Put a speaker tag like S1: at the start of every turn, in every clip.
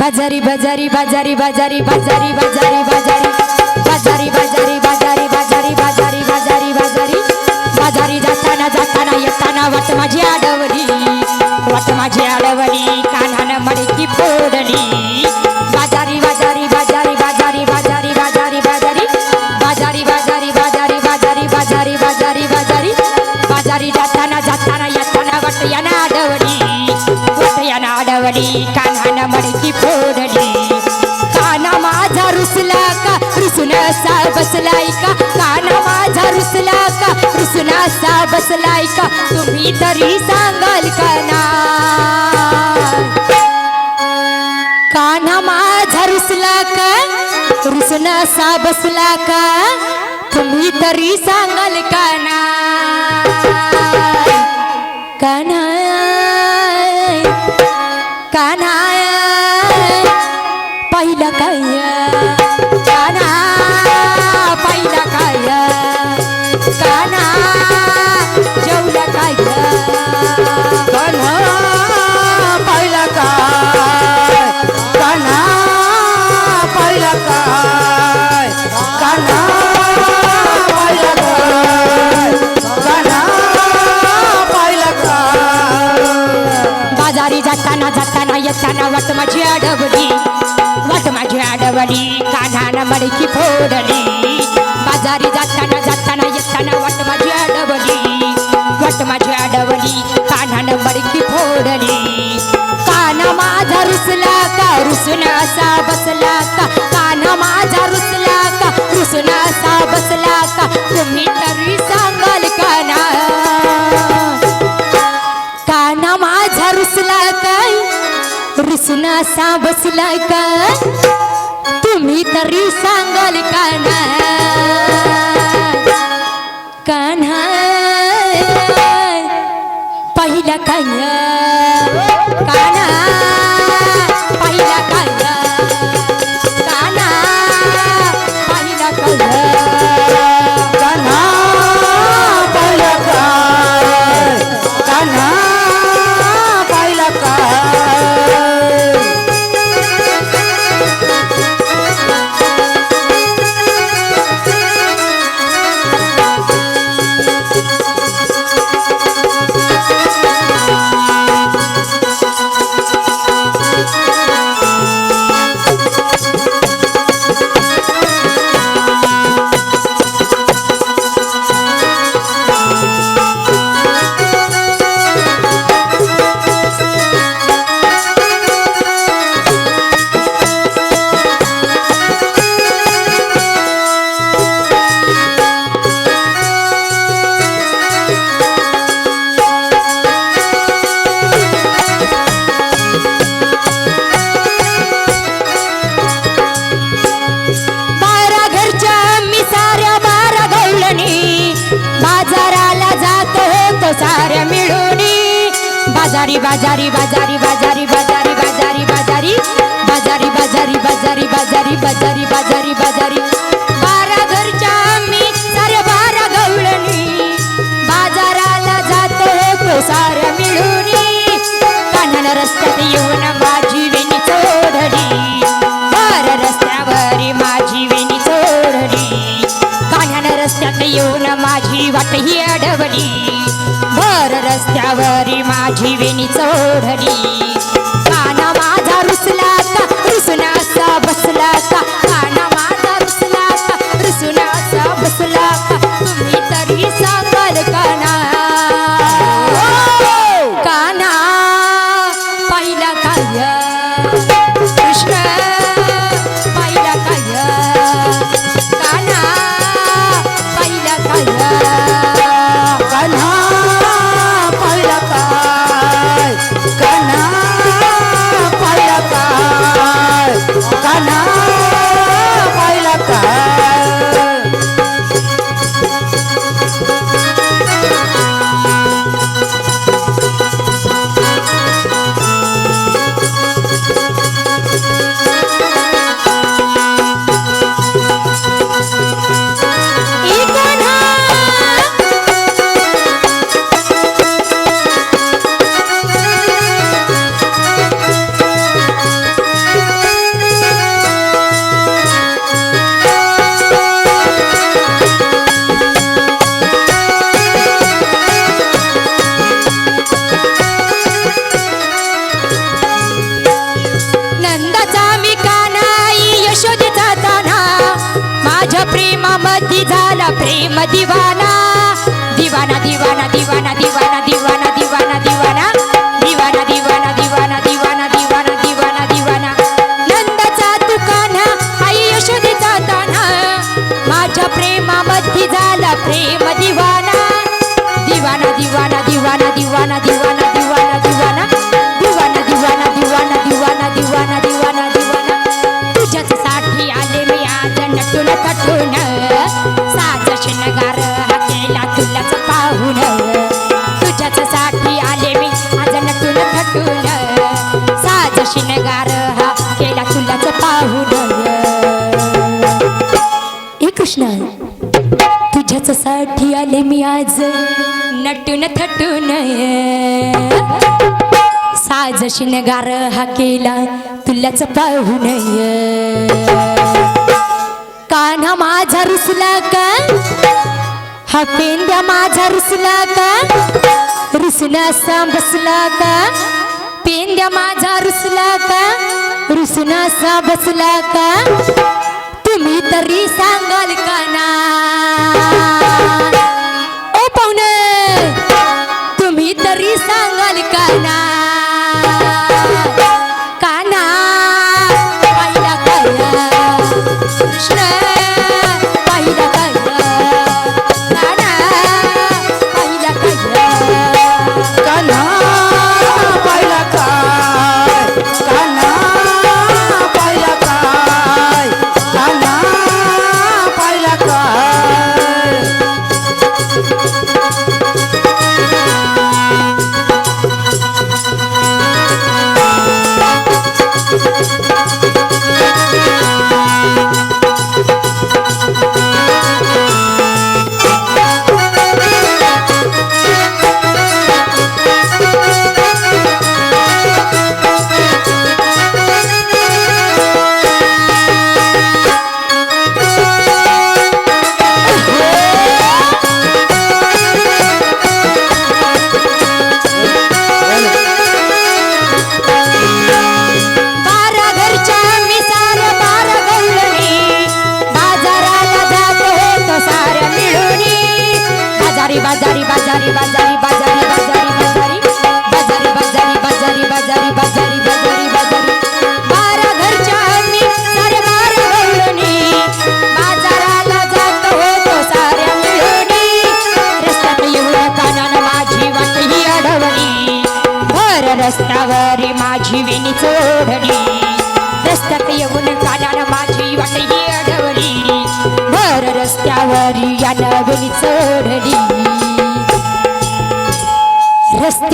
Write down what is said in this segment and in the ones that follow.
S1: बाजारी बाजारी बाजारी बाजारी बाजारी बाजारी बाजारी बाजारी बाजारी बाजारी बाजारी बाजारी बाजारी बाजारी बाजारी जाताना जाताना येताना वाट माझी आडवली वाट माझी आडवली कानान मडकी फोडली बाजारी बाजारी बाजारी बाजारी बाजारी बाजारी बाजारी बाजारी बाजारी बाजारी बाजारी बाजारी बाजारी बाजारी बाजारी जाताना जाताना येताना वाट याना वाट कानान मडकी फोडली काना माझा रुसला का? रुसून असा बसलाय का? काना माझा रुसला का? रुसून असा बसलाय का? तुम्ही तरी सांगाल का ना? कान्हा माझा रुसला का? रुसून असा बसला का? तुम्ही तरी सांगाल का ना? कान्हा কানা वाट माझी अडवली वाट माझी अडवली कान्हानं मडकी फोडली. बाजारी जाताना जाताना येताना वाट माझी अडवली वाट माझी अडवली कान्हानं मडकी फोडली. कान माझा रुसला का रुसून असा बसला का? कान माझा रुसला का रुसून असा बसला का? तुम्ही तरी सांगाल का ना? काना रुसून असा बसला का? तुम्ही तरी सांगाल काना कान्हा. पहिला काय कान्हा. बाजारी बाजारी बाजारी बाजारी बाजारी बाजारी बाजारी बाजारी बाजारी बाजारी बाजारी बाजारी बाजारी बाजारी बारा घरच्या आम्ही साऱ्या बारा गवळणी बाजाराला जातो होतो साऱ्या मिळूनी रस्त्यात येऊन माझी वेणी चोरडी बार रस्त्यावर माझी वेणी चोरडी कानाला रस्त्यात येऊन माझी वाट ही अडवली रस्त्यावर माझी वेणी चोरली साज शिनगार हा केला तुलाच पाहून कान्हा माझा रुसला का? हा पेंड्या माझा रुसला का? रुसना बसला का? पेंड्या माझा रुसला का? रुसना असा बसला का? तुम्ही तरी सांगाल का ना?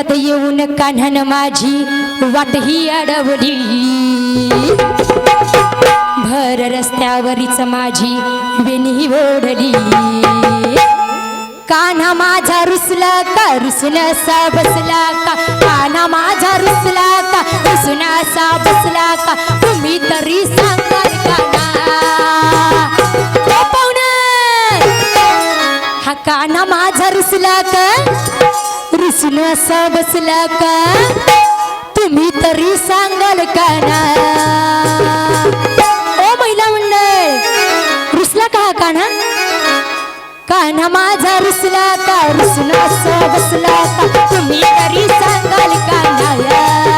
S1: रस्त्यात येऊन कान्हन माझी वाट ही अडवली. भर रस्त्यावरीच माझी वेणी ओढली. कान्हा माझा रुसला का? रुसून असा बसला का? कान्हा माझा रुसला का? रुसून असा बसला का? तुम्ही तरी सांगाल काना हा कान्हा माझा रुसला का? रुसून असा बसला का? तुम्ही तरी सांगाल का ना? ओ महिला मंडळ रुसला का हा काना? कान्हा माझा रुसला का? रुसला असं बसला का? तुम्ही तरी सांगाल का ना?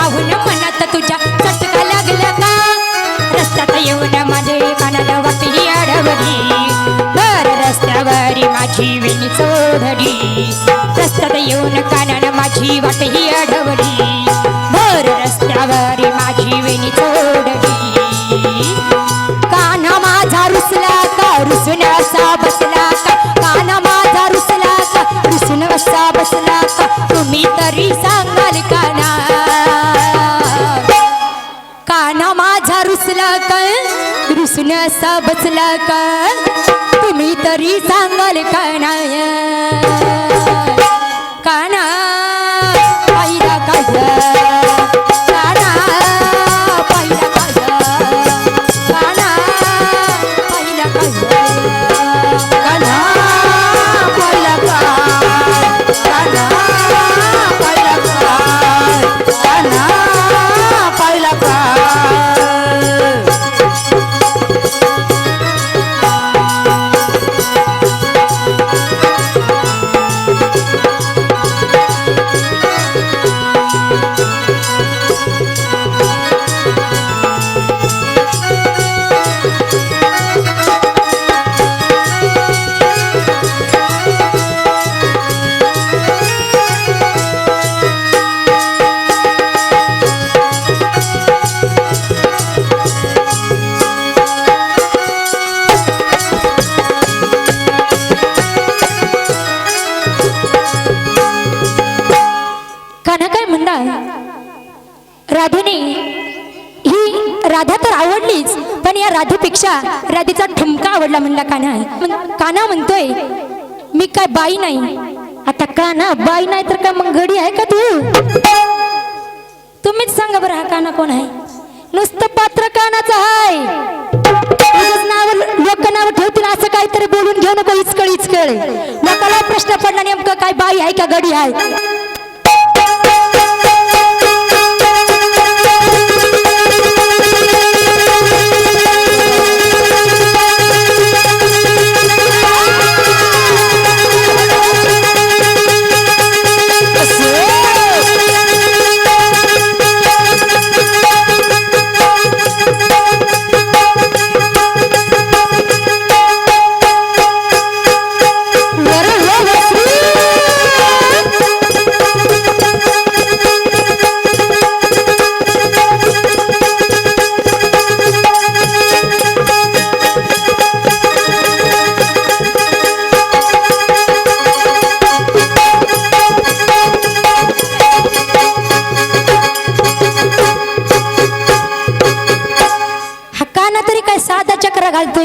S1: पाहून मनात तुझ्या चटका का? रस्त्यात माझे
S2: मनाला वाटली अडवली. बर रस्त्यावरी माझी विणी चोधडी रस्त्यात
S1: येऊन कानान माझी वाट अडवली. बर रस्त्यावरी माझी विणी चोधडी काना माझा रुसला का? रुसून असा बसला का? काना माझा रुसला का? रुसून असा बसला का? तुम्ही तरी सा रुसून असा बसला का? तुम्ही तरी सांगाल काना नाही? राधेपेक्षा राधेचा ठुमका आवडला म्हणला काना म्हण- काना म्हणतोय मी काय बाई नाही. आता काना बाई नाही तर काय मग घडी आहे का तू? तुम्हीच सांगा बरं हा काना कोण आहे. नुसतं पात्र कानाचं आहे नाव लोक नाव ठेवतील असं काहीतरी बोलून घेऊ नको इचकळ इचकळ. लोकाला प्रश्न पडला नेमकं काय बाई आहे का घडी आहे?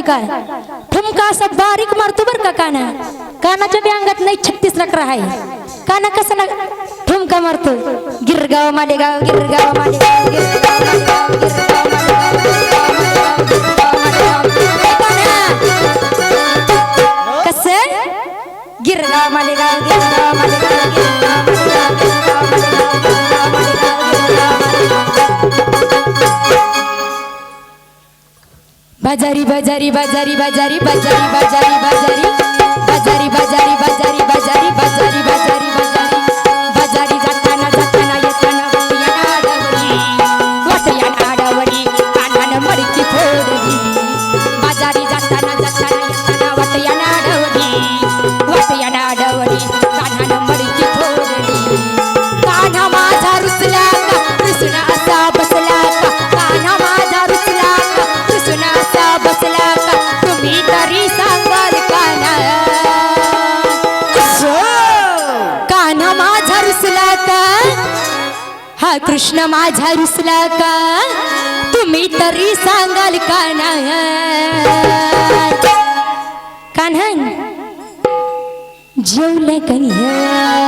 S1: काय? ठुमका असा बारीक मारतो बर का काना? कानाच्या बी अंगात नाही छत्तीस नकर आहे काना कसा ना ठुमका मारतो. गिरगाव मालेगाव गिरगाव मालेगाव गिरगाव मालेगाव गिरगाव. बाजारी बाजारी बाजारी बाजारी बाजारी बाजारी बाजारी बाजारी बाजारी रुसला का? तुम्ही तरी सांगाल का नाही? कान्हा जेवलं कन्या